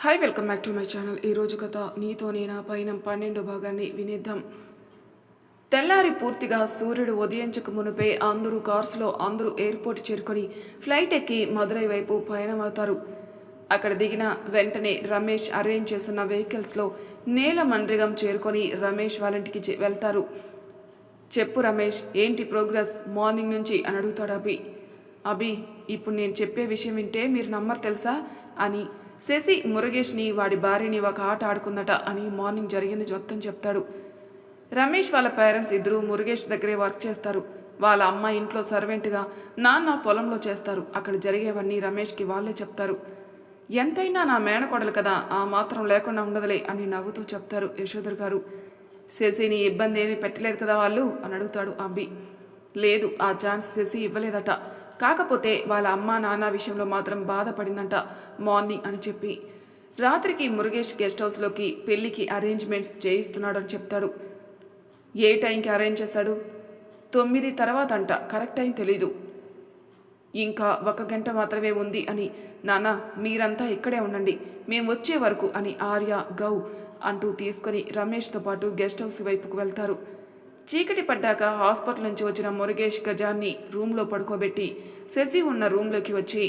Hi welcome back to my channel ఈరోజు కథ నీతో నేనా పైన పన్నెండో భాగాన్ని వినేద్దాం. తెల్లారి పూర్తిగా సూర్యుడు ఉదయించక మునిపే అందరూ కార్స్లో అందరూ ఎయిర్పోర్ట్ చేరుకొని ఫ్లైట్ ఎక్కి మదురై వైపు పయనమవుతారు. అక్కడ దిగిన వెంటనే రమేష్ అరేంజ్ చేస్తున్న వెహికల్స్లో నేల మండ్రిగం చేరుకొని రమేష్ వాళ్ళ ఇంటికి వెళ్తారు. చెప్పు రమేష్ ఏంటి ప్రోగ్రెస్? మార్నింగ్ నుంచి అని అడుగుతాడు అభి. అభి ఇప్పుడు నేను చెప్పే విషయం వింటే మీరు నమ్మరు తెలుసా? అని శశి మురుగేష్ని వాడి భార్యని ఒక ఆట ఆడుకుందట అని మార్నింగ్ జరిగింది మొత్తం చెప్తాడు. రమేష్ వాళ్ళ పేరెంట్స్ ఇద్దరు మురుగేష్ దగ్గరే వర్క్ చేస్తారు. వాళ్ళ అమ్మ ఇంట్లో సర్వెంట్గా నాన్న పొలంలో చేస్తారు. అక్కడ జరిగేవన్నీ రమేష్కి వాళ్ళే చెప్తారు. ఎంతైనా నా మేనకోడలు కదా ఆ మాత్రం లేకుండా ఉండదులే అని నవ్వుతూ చెప్తారు యశోధర్ గారు. శశిని ఇబ్బంది ఏమీ పెట్టలేదు కదా వాళ్ళు? అని అడుగుతాడు అబ్బి లేదు ఆ ఛాన్స్ శశి ఇవ్వలేదట. కాకపోతే వాళ్ళ అమ్మ నాన్న విషయంలో మాత్రం బాధపడిందంట మార్నింగ్ అని చెప్పి. రాత్రికి మురుగేష్ గెస్ట్ హౌస్లోకి పెళ్ళికి అరేంజ్మెంట్స్ చేయిస్తున్నాడు అని చెప్తాడు. ఏ టైంకి అరేంజ్ చేశాడు తొమ్మిది తర్వాత అంట కరెక్ట్ టైం తెలీదు. ఇంకా ఒక గంట మాత్రమే ఉంది అని నాన్న మీరంతా ఇక్కడే ఉండండి మేము వచ్చే వరకు అని ఆర్య గౌ అంటూ తీసుకొని రమేష్తో పాటు గెస్ట్ హౌస్ వైపుకు వెళ్తారు. చీకటి పడ్డాక హాస్పిటల్ నుంచి వచ్చిన మురుగేష్ గజాన్ని రూమ్లో పడుకోబెట్టి శశి ఉన్న రూమ్లోకి వచ్చి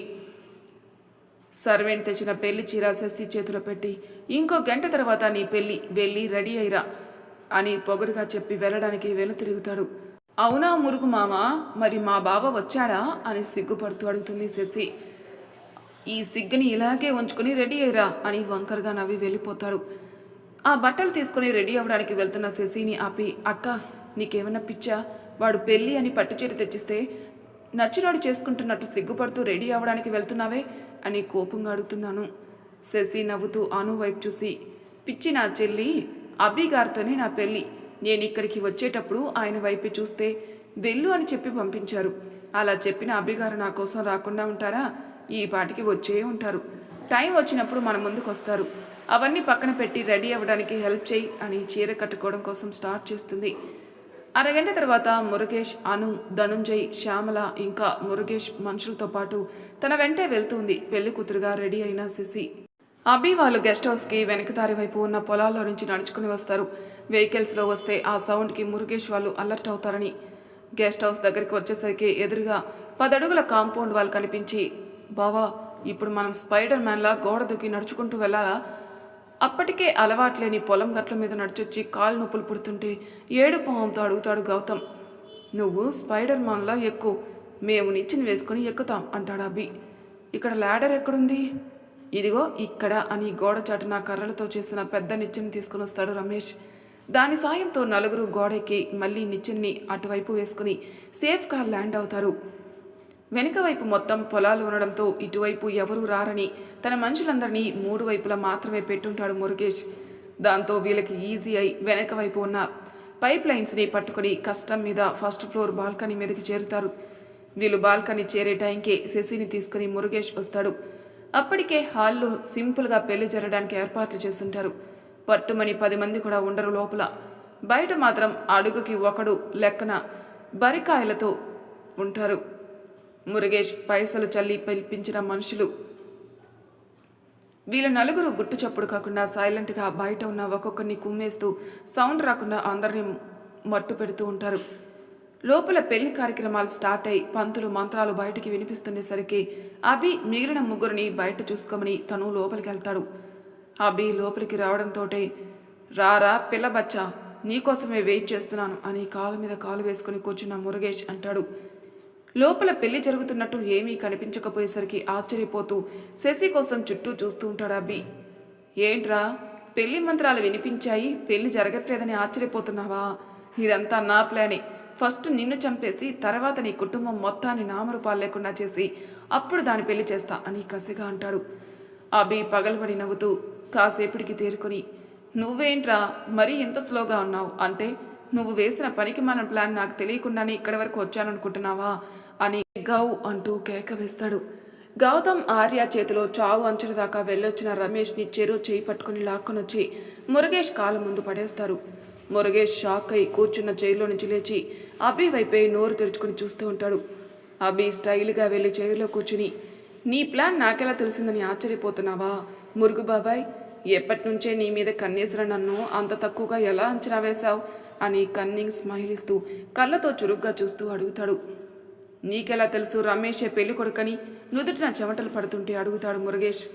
సర్వెంట్ తెచ్చిన పెళ్ళి చీర శశి చేతిలో పెట్టి ఇంకో గంట తర్వాత నీ పెళ్ళి వెళ్ళి రెడీ అయ్యిరా అని పొగరుగా చెప్పి వెళ్ళడానికి వెను తిరుగుతాడు అవునా మురుగు మామ మరి మా బావ వచ్చాడా? అని సిగ్గుపడుతూ అడుగుతుంది శశి. ఈ సిగ్గుని ఇలాగే ఉంచుకుని రెడీ అయ్యిరా అని వంకరగా నవ్వి వెళ్ళిపోతాడు. ఆ బట్టలు తీసుకుని రెడీ అవ్వడానికి వెళ్తున్న శశిని ఆపి అక్క నీకేమన్నా పిచ్చా? వాడు పెళ్ళి అని పట్టుచీర తెచ్చిస్తే నచ్చినాడు చేసుకుంటున్నట్టు సిగ్గుపడుతూ రెడీ అవ్వడానికి వెళ్తున్నావే? అని కోపంగా అడుగుతున్నాను. శశి నవ్వుతూ అను వైపు చూసి పిచ్చి నా చెల్లి అబ్బి గారితోనే నా పెళ్ళి. నేను ఇక్కడికి వచ్చేటప్పుడు ఆయన వైపు చూస్తే వెళ్ళు అని చెప్పి పంపించారు. అలా చెప్పిన అబ్బిగారు నా కోసం రాకుండా ఉంటారా? ఈ పాటికి వచ్చే ఉంటారు. టైం వచ్చినప్పుడు మన ముందుకు వస్తారు అవన్నీ పక్కన పెట్టి రెడీ అవ్వడానికి హెల్ప్ చేయి అని చీర కట్టుకోవడం కోసం స్టార్ట్ చేస్తుంది. అరగంట తర్వాత మురుగేష్ అను ధనుంజయ్ శ్యామల ఇంకా మురుగేష్ మనుషులతో పాటు తన వెంటే వెళ్తుంది. పెళ్ళి కూతురుగా రెడీ అయిన శశి. అభి వాళ్ళు గెస్ట్ హౌస్కి వెనకదారి వైపు ఉన్న పొలాల్లో నుంచి నడుచుకుని వస్తారు. వెహికల్స్లో వస్తే ఆ సౌండ్కి మురుగేష్ వాళ్ళు అలర్ట్ అవుతారని. గెస్ట్ హౌస్ దగ్గరికి వచ్చేసరికి ఎదురుగా పదడుగుల కాంపౌండ్ వాళ్ళు కనిపించి బావా ఇప్పుడు మనం స్పైడర్ మ్యాన్లా గోడ దూకి నడుచుకుంటూ వెళ్ళాలా? అప్పటికే అలవాట్లేని పొలం గట్ల మీద నడిచొచ్చి కాలు నొప్పులు పుడుతుంటే ఏడు మొహంతో అడుగుతాడు గౌతమ్. నువ్వు స్పైడర్ మాన్లా ఎక్కువ. మేము నిచ్చిన వేసుకుని ఎక్కుతాం అంటాడు అభి. ఇక్కడ ల్యాడర్ ఎక్కడుంది? ఇదిగో ఇక్కడ అని గోడ చాటున కర్రలతో చేసిన పెద్ద నిచ్చెని తీసుకుని వస్తాడు రమేష్. దాని సాయంతో నలుగురు గోడెక్కి మళ్ళీ నిచ్చెన్ని అటువైపు వేసుకుని సేఫ్గా ల్యాండ్ అవుతారు. వెనుక వైపు మొత్తం పొలాలు ఉండడంతో ఇటువైపు ఎవరూ రారని తన మనుషులందరినీ మూడు వైపులా మాత్రమే పెట్టుంటాడు మురుగేష్. దాంతో వీళ్ళకి ఈజీ అయి వెనక వైపు ఉన్న పైప్ లైన్స్ని పట్టుకొని కష్టం మీద ఫస్ట్ ఫ్లోర్ బాల్కనీ మీదకి చేరుతారు. వీళ్ళు బాల్కనీ చేరే టైంకే శశిని తీసుకుని మురుగేష్ వస్తాడు. అప్పటికే హాల్లో సింపుల్గా పెళ్ళి జరగడానికి ఏర్పాట్లు చేస్తుంటారు. పట్టుమని పది మంది కూడా ఉండరు లోపల. బయట మాత్రం అడుగుకి ఒకడు లెక్కన బరికాయలతో ఉంటారు. మురుగేష్ పైసలు చల్లి పిలిపించిన మనుషులు. వీళ్ళ నలుగురు గుట్టు చప్పుడు కాకుండా సైలెంట్గా బయట ఉన్న ఒక్కొక్కరిని కుమ్మేస్తూ సౌండ్ రాకుండా అందరినీ మట్టు పెడుతూ ఉంటారు. లోపల పెళ్ళి కార్యక్రమాలు స్టార్ట్ అయి పంతులు మంత్రాలు బయటికి వినిపిస్తుండేసరికి అభి మిగిలిన ముగ్గురిని బయట చూసుకోమని తను లోపలికి వెళ్తాడు. అభి లోపలికి రావడంతోటే రారా పిల్లబచ్చా నీకోసమే వెయిట్ చేస్తున్నాను అని కాలు మీద కాలు వేసుకుని కూర్చున్న మురుగేష్ అంటాడు. లోపల పెళ్ళి జరుగుతున్నట్టు ఏమీ కనిపించకపోయేసరికి ఆశ్చర్యపోతూ శశి కోసం చుట్టూ చూస్తూ ఉంటాడు అబ్బి. ఏంట్రా? పెళ్ళి మంత్రాలు వినిపించాయి పెళ్ళి జరగట్లేదని ఆశ్చర్యపోతున్నావా? ఇదంతా నా ప్లానే. ఫస్ట్ నిన్ను చంపేసి తర్వాత నీ కుటుంబం మొత్తాన్ని నామరూపాలు లేకుండా చేసి అప్పుడు దాని పెళ్ళి చేస్తా అని కసిగా అంటాడు. అభి పగలబడి నవ్వుతూ కాసేపటికి తేరుకొని నువ్వేంట్రా? మరీ ఇంత స్లోగా ఉన్నావు. అంటే నువ్వు వేసిన పనికి మన ప్లాన్ నాకు తెలియకుండానే ఇక్కడి వరకు వచ్చాననుకుంటున్నావా? అని గౌ అంటూ కేక వేస్తాడు. గౌతమ్ ఆర్య చేతిలో చావు అంచుల దాకా వెళ్ళొచ్చిన రమేష్ని చెరు చేయి పట్టుకుని లాక్కొనొచ్చి మురుగేష్ కాళ్ళ ముందు పడేస్తారు మురుగేష్ షాక్ అయి కూర్చున్న చైర్లో నుంచి లేచి అభి వైపే నోరు తెరుచుకుని చూస్తూ ఉంటాడు. అభి స్టైల్గా వెళ్ళి చైర్లో కూర్చుని నీ ప్లాన్ నాకెలా తెలిసిందని ఆశ్చర్యపోతున్నావా? మురుగు బాబాయ్ ఎప్పటి నుంచే నీ మీద కన్నేసిన నన్ను అంత తక్కువగా ఎలా అంచనా వేశావు? అని కన్నింగ్ స్మైల్ ఇస్తూ కళ్ళతో చురుగ్గా చూస్తూ అడుగుతాడు. నీకెలా తెలుసు రమేషే పెళ్ళి కొడుకని? నుదుటిన చెమటలు పడుతుంటే అడుగుతాడు మురుగేష్.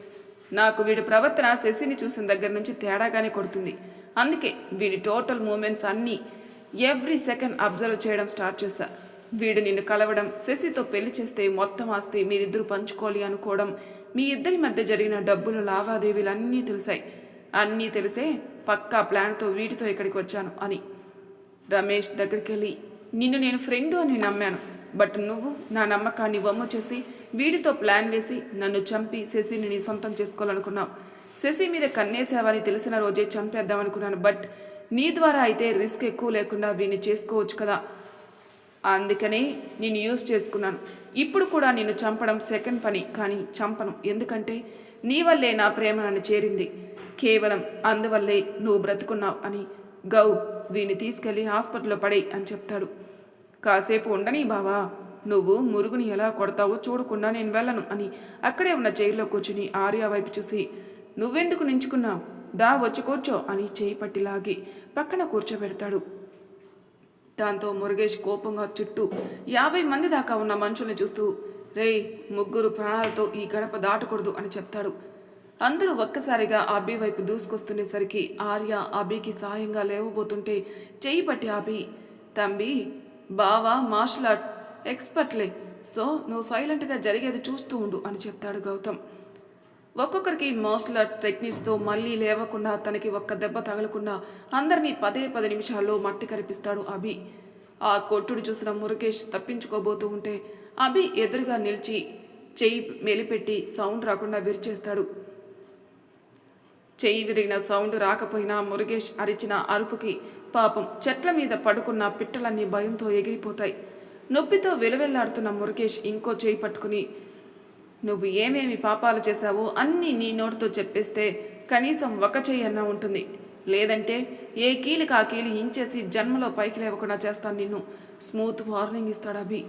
నాకు వీడి ప్రవర్తన శశిని చూసిన దగ్గర నుంచి తేడాగానే కొడుతుంది. అందుకే వీడి టోటల్ మూమెంట్స్ అన్నీ ఎవ్రీ సెకండ్ అబ్జర్వ్ చేయడం స్టార్ట్ చేశా. వీడు నిన్ను కలవడం శశితో పెళ్ళి చేస్తే మొత్తం ఆస్తి మీరిద్దరు పంచుకోవాలి అనుకోవడం మీ ఇద్దరి మధ్య జరిగిన డబ్బులు లావాదేవీలు అన్నీ తెలిసాయి. అన్నీ తెలిసే పక్కా ప్లాన్తో వీటితో ఇక్కడికి వచ్చాను అని. రమేష్ దగ్గరికి వెళ్ళి నిన్ను నేను ఫ్రెండు అని నమ్మాను. బట్ నువ్వు నా నమ్మకాన్ని వమ్ము చేసి వీడితో ప్లాన్ వేసి నన్ను చంపి శశిని నీ సొంతం చేసుకోవాలనుకున్నావు. శశి మీద కన్నేసావని తెలిసిన రోజే చంపేద్దామనుకున్నాను. బట్ నీ ద్వారా అయితే రిస్క్ ఎక్కువ లేకుండా వీడిని చేసుకోవచ్చు కదా. అందుకనే నేను యూజ్ చేసుకున్నాను. ఇప్పుడు కూడా నేను చంపడం సెకండ్ పని కానీ చంపను. ఎందుకంటే నీ వల్లే నా ప్రేమ నన్ను చేరింది. కేవలం అందువల్లే నువ్వు బ్రతుకున్నావు అని గౌ వీని తీసుకెళ్ళి హాస్పిటల్లో పడే అని చెప్తాడు. కాసేపు ఉండని బావా నువ్వు మురుగుని ఎలా కొడతావో చూడకుండా నేను వెళ్ళను అని అక్కడే ఉన్న చైర్లో కూర్చుని ఆర్య వైపు చూసి నువ్వెందుకు నించుకున్నావు? దా వచ్చి కూర్చో అని చేయి పట్టి లాగి పక్కన కూర్చోబెడతాడు. దాంతో మురుగేష్ కోపంగా చుట్టూ యాభై మంది దాకా ఉన్న మనుషుల్ని చూస్తూ రేయ్ ముగ్గురు ప్రాణాలతో ఈ గడప దాటకూడదు అని చెప్తాడు. అందరూ ఒక్కసారిగా అబ్బి వైపు దూసుకొస్తుండేసరికి ఆర్య అభికి సాయంగా లేవబోతుంటే చేయి పట్టి అబి తంబి బావా మార్షల్ ఆర్ట్స్ ఎక్స్పర్ట్లే సో నువ్వు సైలెంట్గా జరిగేది చూస్తూ ఉండు అని చెప్తాడు గౌతమ్. ఒక్కొక్కరికి మార్షల్ ఆర్ట్స్ టెక్నిక్స్తో మళ్ళీ లేవకుండా తనకి ఒక్క దెబ్బ తగలకుండా అందరినీ పదే పది నిమిషాల్లో మట్టి కరిపిస్తాడు అభి. ఆ కొట్టుడు చూసిన మురుగేష్ తప్పించుకోబోతూ ఉంటే అభి ఎదురుగా నిలిచి చెయ్యి మెలిపెట్టి సౌండ్ రాకుండా విరిచేస్తాడు. చెయ్యి విరిగిన సౌండ్ రాకపోయినా మురుగేష్ అరిచిన అరుపుకి పాపం చెట్ల మీద పడుకున్న పిట్టలన్నీ భయంతో ఎగిరిపోతాయి. నొప్పితో వెలువెల్లాడుతున్న మురుగేష్ ఇంకో చేయి పట్టుకుని నువ్వు ఏమేమి పాపాలు చేశావో అన్నీ నీ నోటితో చెప్పేస్తే కనీసం ఒక చెయ్యి అన్నా ఉంటుంది. లేదంటే ఏ కీలు ఆ కీలి ఇంచేసి జన్మలో పైకి లేవకుండా చేస్తాను నిన్ను. స్మూత్ వార్నింగ్ ఇస్తాడు అభి.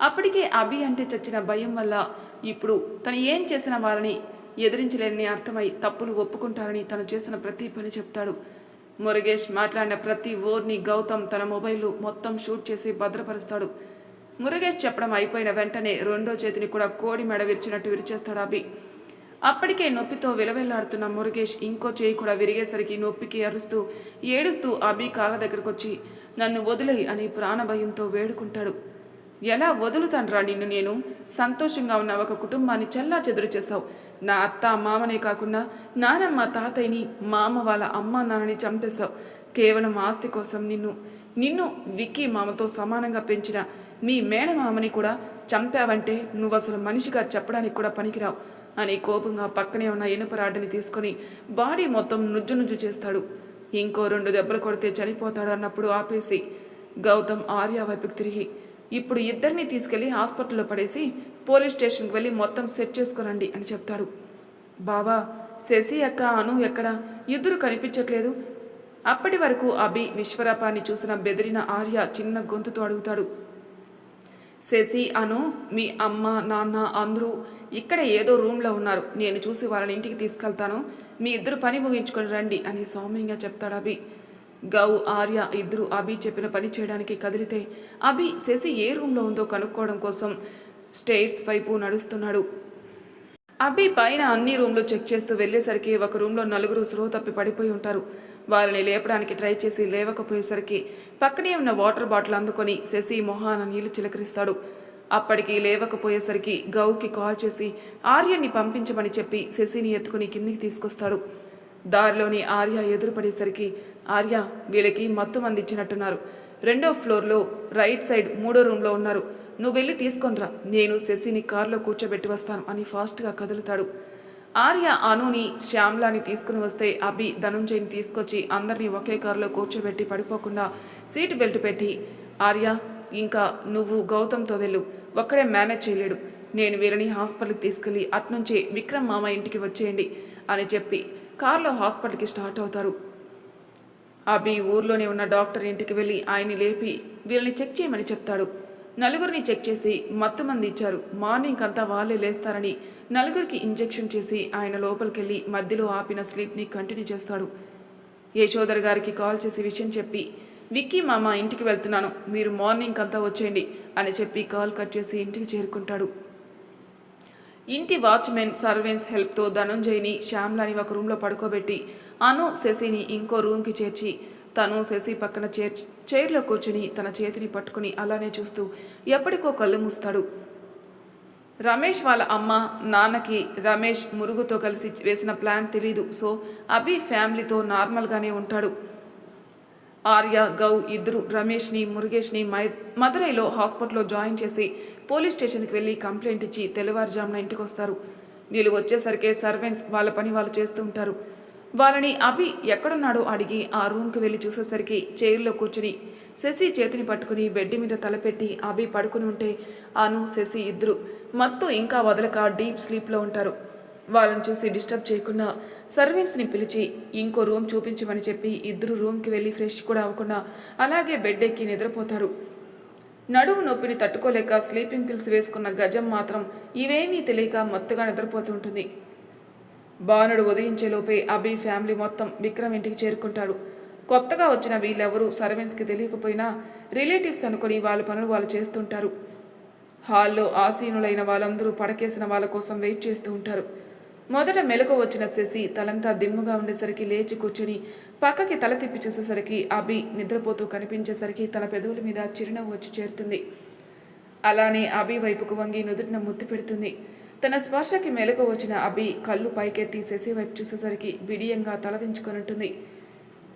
అప్పటికే అభి అంటే చచ్చిన భయం వల్ల ఇప్పుడు తను ఏం చేసిన వాళ్ళని ఎదిరించలేని అర్థమై తప్పులు ఒప్పుకుంటారని తను చేసిన ప్రతి పని చెప్తాడు. మురుగేష్ మాట్లాడిన ప్రతి ఓర్ని గౌతమ్ తన మొబైల్లో మొత్తం షూట్ చేసి భద్రపరుస్తాడు. మురుగేష్ చెప్పడం అయిపోయిన వెంటనే రెండో చేతిని కూడా కోడి మెడ విరిచినట్టు విరిచేస్తాడు అభి. అప్పటికే నొప్పితో విలవెల్లాడుతున్న మురుగేష్ ఇంకో చేయి కూడా విరిగేసరికి నొప్పికి అరుస్తూ ఏడుస్తూ అభి కాళ్ళ దగ్గరకు వచ్చి నన్ను వదిలేయి అని ప్రాణభయంతో వేడుకుంటాడు. ఎలా వదులుతాన్రా నిన్ను నేను? సంతోషంగా ఉన్న ఒక కుటుంబాన్ని చల్లా చెదురు చేశావు. నా అత్త మామనే కాకుండా నానమ్మ తాతయ్యని మామ వాళ్ళ అమ్మ నాన్నని చంపేశావు. కేవలం ఆస్తి కోసం నిన్ను నిన్ను విక్కీ మామతో సమానంగా పెంచిన మీ మేనమామని కూడా చంపావంటే నువ్వు అసలు మనిషిగా చెప్పడానికి కూడా పనికిరావు. అని కోపంగా పక్కనే ఉన్న ఇనుప తీసుకొని బాడీ మొత్తం నుజ్జు నుజ్జు చేస్తాడు. ఇంకో రెండు దెబ్బలు కొడితే చనిపోతాడు అన్నప్పుడు ఆపేసి గౌతమ్ ఆర్య వైపుకి తిరిగి ఇప్పుడు ఇద్దరిని తీసుకెళ్ళి హాస్పిటల్లో పడేసి పోలీస్ స్టేషన్కి వెళ్ళి మొత్తం సెట్ చేసుకురండి అని చెప్తాడు. బావా శశి అక్క అను ఎక్కడ? ఇద్దరు కనిపించట్లేదు. అప్పటి వరకు అభి విశ్వరాపాన్ని చూసిన బెదిరిన ఆర్య చిన్న గొంతుతో అడుగుతాడు. శశి అను మీ అమ్మ నాన్న అందరూ ఇక్కడ ఏదో రూమ్లో ఉన్నారు. నేను చూసి వాళ్ళని ఇంటికి తీసుకెళ్తాను. మీ ఇద్దరు పని ముగించుకొని రండి అని సౌమ్యంగా చెప్తాడు అభి. గౌ ఆర్య ఇద్దరు అభి చెప్పిన పని చేయడానికి కదిలితే అభి శశి ఏ రూమ్లో ఉందో కనుక్కోవడం కోసం స్టేర్స్ వైపు నడుస్తున్నాడు. అభి పైన అన్ని రూమ్లు చెక్ చేస్తూ వెళ్ళేసరికి ఒక రూమ్లో నలుగురు స్లో తప్పి పడిపోయి ఉంటారు. వాళ్ళని లేపడానికి ట్రై చేసి లేవకపోయేసరికి పక్కనే ఉన్న వాటర్ బాటిల్ అందుకొని శశి మొహాన నీళ్ళు చిలకరిస్తాడు. అప్పటికి లేవకపోయేసరికి గౌకి కాల్ చేసి ఆర్యని పంపించమని చెప్పి శశిని ఎత్తుకుని కిందికి తీసుకొస్తాడు. దారిలోని ఆర్య ఎదురుపడేసరికి ఆర్య వీళ్ళకి మత్తు మంది ఇచ్చినట్టున్నారు రెండో ఫ్లోర్లో రైట్ సైడ్ మూడో రూమ్లో ఉన్నారు. నువ్వు వెళ్ళి తీసుకొనిరా. నేను శశిని కారులో కూర్చోబెట్టి వస్తాను అని ఫాస్ట్గా కదులుతాడు. ఆర్య అనుని శ్యామ్లాని తీసుకుని వస్తే అభి ధనుంజయ్ని తీసుకొచ్చి అందరినీ ఒకే కారులో కూర్చోబెట్టి పడిపోకుండా సీట్ బెల్ట్ పెట్టి ఆర్య ఇంకా నువ్వు గౌతమ్తో వెళ్ళు. ఒక్కడే మేనేజ్ చేయలేడు. నేను వీళ్ళని హాస్పిటల్కి తీసుకెళ్ళి అట్నుంచి విక్రమ్ మామ ఇంటికి వచ్చేయండి అని చెప్పి కారులో హాస్పిటల్కి స్టార్ట్ అవుతారు. అభి ఊర్లోనే ఉన్న డాక్టర్ ఇంటికి వెళ్ళి ఆయన్ని లేపి వీళ్ళని చెక్ చేయమని చెప్తాడు. నలుగురిని చెక్ చేసి మత్తు మంది ఇచ్చారు. మార్నింగ్ అంతా వాళ్ళే లేస్తారని నలుగురికి ఇంజెక్షన్ చేసి ఆయన లోపలికెళ్ళి మధ్యలో ఆపిన స్లీప్ని కంటిన్యూ చేస్తాడు. యశోదర్ గారికి కాల్ చేసి విషయం చెప్పి విక్కీ మామ ఇంటికి వెళ్తున్నాను. మీరు మార్నింగ్ అంతా వచ్చేయండి అని చెప్పి కాల్ కట్ చేసి ఇంటికి చేరుకుంటాడు. ఇంటి వాచ్మెన్ సర్వెన్స్ హెల్ప్తో ధనుంజయ్ని శ్యామ్లని ఒక రూమ్లో పడుకోబెట్టి అను శశిని ఇంకో రూమ్కి చేర్చి తను శశి పక్కన చేర్ చైర్లో కూర్చుని తన చేతిని పట్టుకుని అలానే చూస్తూ ఎప్పటికో కళ్ళు మూస్తాడు. రమేష్ వాళ్ళ అమ్మ నాన్నకి రమేష్ మురుగుతో కలిసి వేసిన ప్లాన్ తెలీదు. సో అభి ఫ్యామిలీతో నార్మల్గానే ఉంటాడు. ఆర్య గౌ ఇద్దరు రమేష్ని మురుగేష్ని మై మదురైలో హాస్పిటల్లో జాయిన్ చేసి పోలీస్ స్టేషన్కి వెళ్ళి కంప్లైంట్ ఇచ్చి తెల్లవారుజామున ఇంటికి వస్తారు. వీళ్ళు వచ్చేసరికి సర్వెంట్స్ వాళ్ళ పని వాళ్ళు చేస్తూ ఉంటారు. వాళ్ళని అభి ఎక్కడున్నాడో అడిగి ఆ రూమ్కి వెళ్ళి చూసేసరికి చైర్లో కూర్చుని శశి చేతిని పట్టుకుని బెడ్ మీద తలపెట్టి అభి పడుకుని ఉంటే అను శశి ఇద్దరు మత్తు ఇంకా వదలక డీప్ స్లీప్లో ఉంటారు. వాళ్ళని చూసి డిస్టర్బ్ చేయకుండా సర్వెంట్స్ని పిలిచి ఇంకో రూమ్ చూపించమని చెప్పి ఇద్దరు రూమ్కి వెళ్ళి ఫ్రెష్ కూడా అవ్వకుండా అలాగే బెడ్ ఎక్కి నిద్రపోతారు. నడుము నొప్పిని తట్టుకోలేక స్లీపింగ్ పిల్స్ వేసుకున్న గజం మాత్రం ఇవేమీ తెలియక మత్తుగా నిద్రపోతుంటుంది బాణుడు ఉదయించేలోపే అభి ఫ్యామిలీ మొత్తం విక్రమ్ ఇంటికి చేరుకుంటాడు. కొత్తగా వచ్చిన వీళ్ళెవరూ సర్వెంట్స్కి తెలియకపోయినా రిలేటివ్స్ అనుకుని వాళ్ళ పనులు వాళ్ళు చేస్తుంటారు. హాల్లో ఆసీనులైన వాళ్ళందరూ పడకేసిన వాళ్ళ కోసం వెయిట్ చేస్తూ ఉంటారు. మొదట మెలకు వచ్చిన శశి తలంతా దిమ్ముగా ఉండేసరికి లేచి కూర్చుని పక్కకి తల తిప్పి చూసేసరికి అభి నిద్రపోతూ కనిపించేసరికి తన పెదవుల మీద చిరునవ్వు వచ్చి చేరుతుంది. అలానే అభి వైపుకు వంగి నుదుటిన ముద్దు పెడుతుంది. తన స్పర్శకి మెలకు వచ్చిన అభి కళ్ళు పైకెత్తి శశి వైపు చూసేసరికి బిడియంగా తలదించుకొనుంటుంది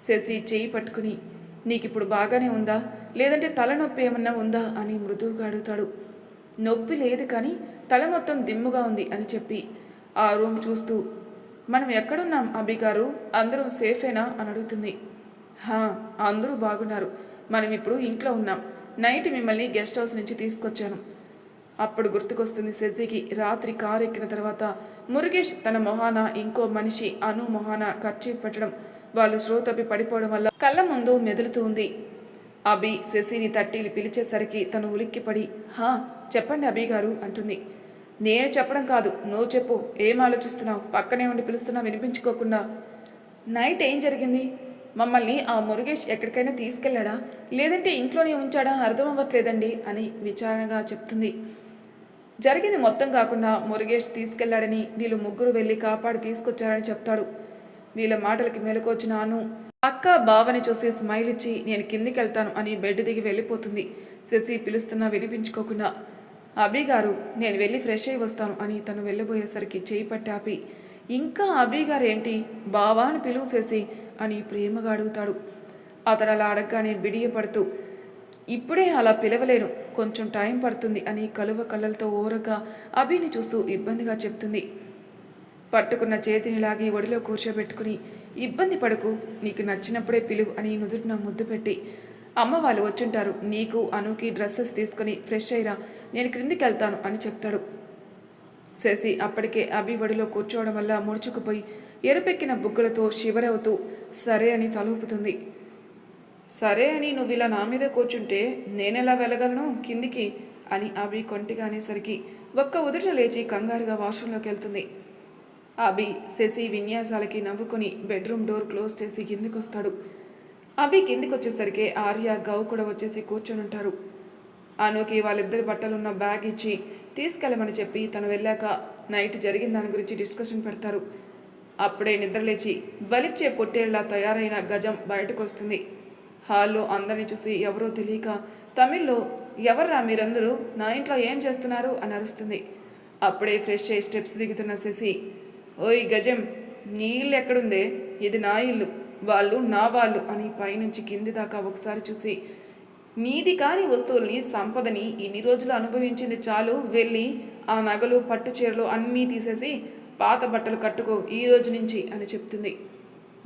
శశి చేయి పట్టుకుని నీకిప్పుడు బాగానే ఉందా? లేదంటే తలనొప్పి ఏమన్నా ఉందా? అని మృదువుగా అడుగుతాడు. నొప్పి లేదు కానీ తల మొత్తం దిమ్ముగా ఉంది అని చెప్పి ఆ రూమ్ చూస్తూ మనం ఎక్కడున్నాం అభి గారు సేఫేనా? అని అడుగుతుంది. హా అందరూ బాగున్నారు. మనం ఇప్పుడు ఇంట్లో ఉన్నాం. నైట్ మిమ్మల్ని గెస్ట్ హౌస్ నుంచి తీసుకొచ్చాను. అప్పుడు గుర్తుకొస్తుంది శశికి రాత్రి కారు ఎక్కిన తర్వాత మురుగేష్ తన మొహాన ఇంకో మనిషి అను మొహాన ఖర్చు పెట్టడం వాళ్ళు శ్రోతపి పడిపోవడం వల్ల కళ్ళ ముందు మెదులుతూ ఉంది. అభి శశిని తట్టిలి పిలిచేసరికి తను ఉలిక్కిపడి హా చెప్పండి అభి గారు అంటుంది. నేను చెప్పడం కాదు. నువ్వు చెప్పు. ఏం ఆలోచిస్తున్నావు? పక్కనే ఉండి పిలుస్తున్నా వినిపించుకోకుండా. నైట్ ఏం జరిగింది? మమ్మల్ని ఆ మురుగేష్ ఎక్కడికైనా తీసుకెళ్ళాడా? లేదంటే ఇంట్లోనే ఉంచాడా? అర్థం అవ్వట్లేదండి అని విచారణగా చెప్తుంది. జరిగింది మొత్తం కాకుండా మురుగేష్ తీసుకెళ్ళాడని వీళ్ళు ముగ్గురు వెళ్ళి కాపాడి తీసుకొచ్చారని చెప్తాడు. వీళ్ళ మాటలకి మెలకొచ్చిన అను అక్క బావని చూసి స్మైల్ ఇచ్చి నేను కిందికి వెళ్తాను అని బెడ్ దిగి వెళ్ళిపోతుంది. శశి పిలుస్తున్నా వినిపించుకోకుండా. అభి గారు నేను వెళ్ళి ఫ్రెష్ అయి వస్తాను అని తను వెళ్ళబోయేసరికి చేయి పట్టి ఆపి ఇంకా అభి గారు ఏంటి బావా అని పిలువసేసి అని ప్రేమగా అడుగుతాడు. అతను అలా అడగగానే బిడియపడుతూ ఇప్పుడే అలా పిలవలేను కొంచెం టైం పడుతుంది అని కలువ కళ్ళలతో ఓరగా అభిని చూస్తూ ఇబ్బందిగా చెప్తుంది. పట్టుకున్న చేతిని లాగి ఒడిలో కూర్చోబెట్టుకుని ఇబ్బంది పడకు నీకు నచ్చినప్పుడే పిలువు అని నుదుటిన ముద్దు పెట్టి అమ్మ వాళ్ళు వచ్చుంటారు నీకు అనుకి డ్రెస్సెస్ తీసుకుని ఫ్రెష్ అయిరా నేను క్రిందికి వెళ్తాను అని చెప్తాడు. శశి అప్పటికే అభి వడిలో కూర్చోవడం వల్ల ముడుచుకుపోయి ఎరపెక్కిన బుగ్గలతో శివరవుతూ సరే అని తలూపుతుంది. సరే అని నువ్వు ఇలా నా మీద కూర్చుంటే నేనెలా వెళ్ళగలను కిందికి? అని అభి కొంటిగా అనేసరికి ఒక్క ఉదుట లేచి కంగారుగా వాష్రూంలోకి వెళ్తుంది. అభి శశి విన్యాసాలకి నవ్వుకుని బెడ్రూమ్ డోర్ క్లోజ్ చేసి కిందికొస్తాడు. అభి కిందికి వచ్చేసరికి ఆర్య గౌ కూడా వచ్చేసి కూర్చొని ఉంటారు అనుకి వాళ్ళిద్దరి బట్టలున్న బ్యాగ్ ఇచ్చి తీసుకెళ్ళమని చెప్పి తను వెళ్ళాక నైట్ జరిగిన దాని గురించి డిస్కషన్ పెడతారు. అప్పుడే నిద్రలేచి బలిచ్చే పొట్టేళ్ళా తయారైన గజం బయటకు వస్తుంది హాల్లో అందరిని చూసి ఎవరో తెలియక తమిళ్ళో ఎవర్రా మీరందరూ? నా ఇంట్లో ఏం చేస్తున్నారు? అని అరుస్తుంది. అప్పుడే ఫ్రెష్ అయ్యి స్టెప్స్ దిగుతున్న శశి ఓయ్ గజం నీ ఇల్లు ఎక్కడుందే? ఇది నా ఇల్లు వాళ్ళు నా వాళ్ళు అని పైనుంచి కింది దాకా ఒకసారి చూసి నీది కాని వస్తువుల్ని సంపదని ఇన్ని రోజులు అనుభవించింది చాలు. వెళ్ళి ఆ నగలు పట్టు చీరలు అన్నీ తీసేసి పాత బట్టలు కట్టుకో ఈ రోజు నుంచి అని చెప్తుంది.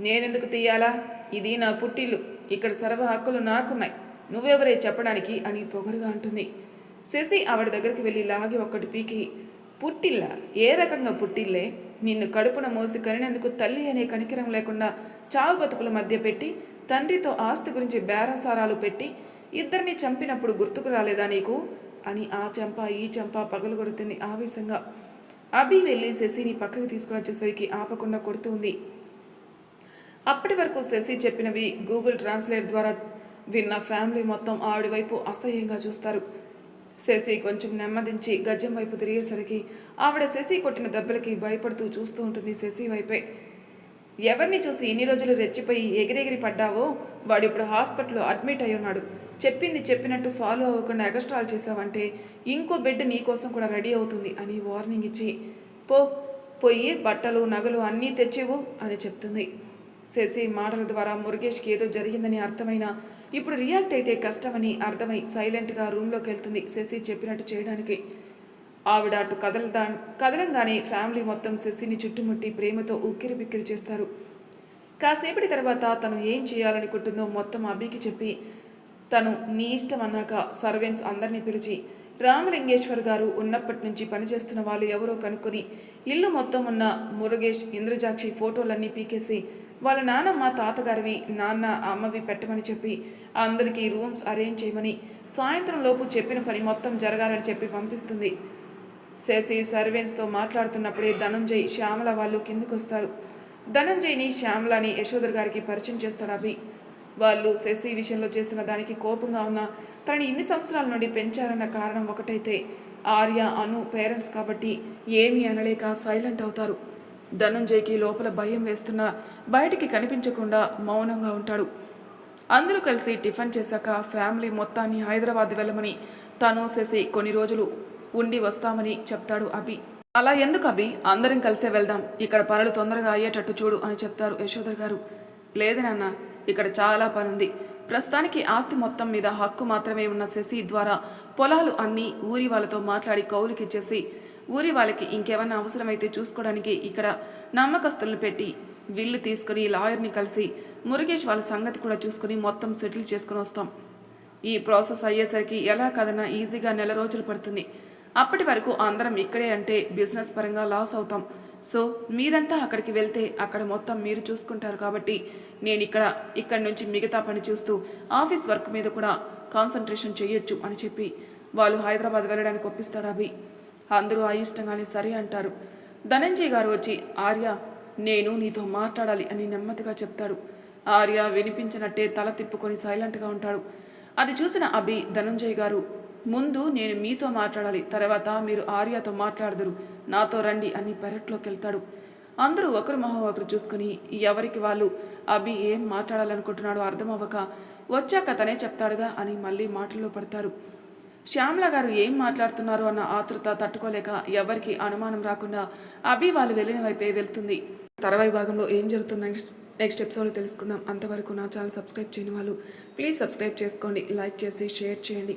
నేనెందుకు తీయాలా? ఇది నా పుట్టిల్లు. ఇక్కడ సర్వ హక్కులు నాకున్నాయి. నువ్వెవరే చెప్పడానికి? అని పొగరుగా అంటుంది. శశి ఆవిడ దగ్గరికి వెళ్ళి లాగి ఒక్కటి పీకి పుట్టిల్ల? ఏ రకంగా పుట్టిల్లే? నిన్ను కడుపున మోసి కనినందుకు తల్లి అనే కనికరం లేకుండా చావు బతుకుల మధ్య పెట్టి తండ్రితో ఆస్తి గురించి బేరసారాలు పెట్టి ఇద్దరిని చంపినప్పుడు గుర్తుకు రాలేదా నీకు? అని ఆ చెంప ఈ చెంప పగలు కొడుతుంది ఆవేశంగా. అభి వెళ్ళి శశిని పక్కకి తీసుకుని వచ్చేసరికి ఆపకుండా కొడుతుంది అప్పటి వరకు శశి చెప్పినవి గూగుల్ ట్రాన్స్లేట్ ద్వారా విన్న ఫ్యామిలీ మొత్తం ఆవిడ వైపు అసహ్యంగా చూస్తారు. శశి కొంచెం నెమ్మదించి గజ్జం వైపు తిరిగేసరికి ఆవిడ శశి కొట్టిన దెబ్బలకి భయపడుతూ చూస్తూ ఉంటుంది శశి వైపే. ఎవరిని చూసి ఇన్ని రోజులు రెచ్చిపోయి ఎగిరెగిరి పడ్డావో? వాడు ఇప్పుడు హాస్పిటల్లో అడ్మిట్ అయి ఉన్నాడు. చెప్పింది చెప్పినట్టు ఫాలో అవ్వకుండా ఎగస్ట్రాల్ చేసావంటే ఇంకో బిడ్డ నీకోసం కూడా రెడీ అవుతుంది అని వార్నింగ్ ఇచ్చి పో పోయి బట్టలు నగలు అన్నీ తెచ్చివు అని చెప్తుంది. శశి మాటల ద్వారా మురుగేష్కి ఏదో జరిగిందని అర్థమైనా ఇప్పుడు రియాక్ట్ అయితే కష్టమని అర్థమై సైలెంట్గా రూమ్లోకి వెళ్తుంది శశి చెప్పినట్టు చేయడానికి. ఆవిడ అటు కదలదా కదలంగానే ఫ్యామిలీ మొత్తం శశిని చుట్టుముట్టి ప్రేమతో ఉక్కిరి బిక్కిరి చేస్తారు. కాసేపటి తర్వాత తను ఏం చేయాలనుకుంటుందో మొత్తం అభికి చెప్పి తను నీ ఇష్టం అన్నాక సర్వెంట్స్ అందరినీ పిలిచి రామలింగేశ్వర్ గారు ఉన్నప్పటి నుంచి పనిచేస్తున్న వాళ్ళు ఎవరో కనుక్కొని ఇల్లు మొత్తం ఉన్న మురుగేష్ ఇంద్రజాక్షి ఫోటోలన్నీ పీకేసి వాళ్ళ నానమ్మ తాతగారివి నాన్న అమ్మవి పెట్టమని చెప్పి అందరికీ రూమ్స్ అరేంజ్ చేయమని సాయంత్రం లోపు చెప్పిన పని మొత్తం జరగాలని చెప్పి పంపిస్తుంది. శశి సర్వెంట్స్తో మాట్లాడుతున్నప్పుడే ధనంజయ్ శ్యామల వాళ్ళు కిందకొస్తారు. ధనంజయ్ని శ్యామలని యశోదర్ గారికి పరిచయం చేస్తాడు అభి. వాళ్ళు శశి విషయంలో చేసిన దానికి కోపంగా ఉన్న తనని ఇన్ని సంవత్సరాల నుండి పెంచారన్న కారణం ఒకటైతే ఆర్య అను పేరెంట్స్ కాబట్టి ఏమీ అనలేక సైలెంట్ అవుతారు. ధనుంజయ్కి లోపల భయం వేస్తున్నా బయటికి కనిపించకుండా మౌనంగా ఉంటాడు. అందరూ కలిసి టిఫిన్ చేశాక ఫ్యామిలీ మొత్తాన్ని హైదరాబాద్ వెళ్ళమని తను శశి కొన్ని రోజులు ఉండి వస్తామని చెప్తాడు అభి. అలా ఎందుకు అభి? అందరం కలిసే వెళ్దాం. ఇక్కడ పనులు తొందరగా అయ్యేటట్టు చూడు అని చెప్తారు యశోధర్ గారు. లేదు నాన్న ఇక్కడ చాలా పని ఉంది ప్రస్తుతానికి ఆస్తి మొత్తం మీద హక్కు మాత్రమే ఉన్న శశి ద్వారా పొలాలు అన్నీ ఊరి వాళ్ళతో మాట్లాడి కౌలుకిచ్చేసి ఊరి వాళ్ళకి ఇంకేమన్నా అవసరమైతే చూసుకోవడానికి ఇక్కడ నమ్మకస్తులను పెట్టి విల్లు తీసుకుని లాయర్ని కలిసి మురుగేష్ వాళ్ళ సంగతి కూడా చూసుకుని మొత్తం సెటిల్ చేసుకుని వస్తాం. ఈ ప్రాసెస్ అయ్యేసరికి ఎలా కదనా ఈజీగా నెల రోజులు పడుతుంది. అప్పటి వరకు అందరం ఇక్కడే అంటే బిజినెస్ పరంగా లాస్ అవుతాం. సో మీరంతా అక్కడికి వెళ్తే అక్కడ మొత్తం మీరు చూసుకుంటారు కాబట్టి నేను ఇక్కడ ఇక్కడి నుంచి మిగతా పని చూస్తూ ఆఫీస్ వర్క్ మీద కూడా కాన్సన్ట్రేషన్ చేయొచ్చు అని చెప్పి వాళ్ళు హైదరాబాద్ వెళ్ళడానికి ఒప్పిస్తాడు అభి. అందరూ అయిష్టంగానే సరే అంటారు. ధనంజయ్ గారు వచ్చి ఆర్య నేను నీతో మాట్లాడాలి అని నెమ్మదిగా చెప్తాడు. ఆర్య వినిపించినట్టే తల తిప్పుకొని సైలెంట్గా ఉంటాడు. అది చూసిన అభి ధనంజయ్ గారు ముందు నేను మీతో మాట్లాడాలి తర్వాత మీరు ఆర్యతో మాట్లాడదురు. నాతో రండి అని పెరట్లోకి వెళ్తాడు అందరూ ఒకరు మొహం ఒకరు చూసుకుని ఎవరికి వాళ్ళు అభి ఏం మాట్లాడాలనుకుంటున్నాడో అర్థం అవ్వక వచ్చాక తనే చెప్తాడుగా అని మళ్ళీ మాటల్లో పడతారు. శ్యామల గారు ఏం మాట్లాడుతున్నారు అన్న ఆతృత తట్టుకోలేక ఎవరికి అనుమానం రాకుండా అభి వాళ్ళు వెళ్ళిన వైపే వెళ్తుంది. తర్వాయి భాగంలో ఏం జరుగుతుంది నెక్స్ట్ నెక్స్ట్ ఎపిసోడ్లో తెలుసుకుందాం. అంతవరకు నా ఛానల్ సబ్స్క్రైబ్ చేయని వాళ్ళు ప్లీజ్ సబ్స్క్రైబ్ చేసుకోండి లైక్ చేసి షేర్ చేయండి.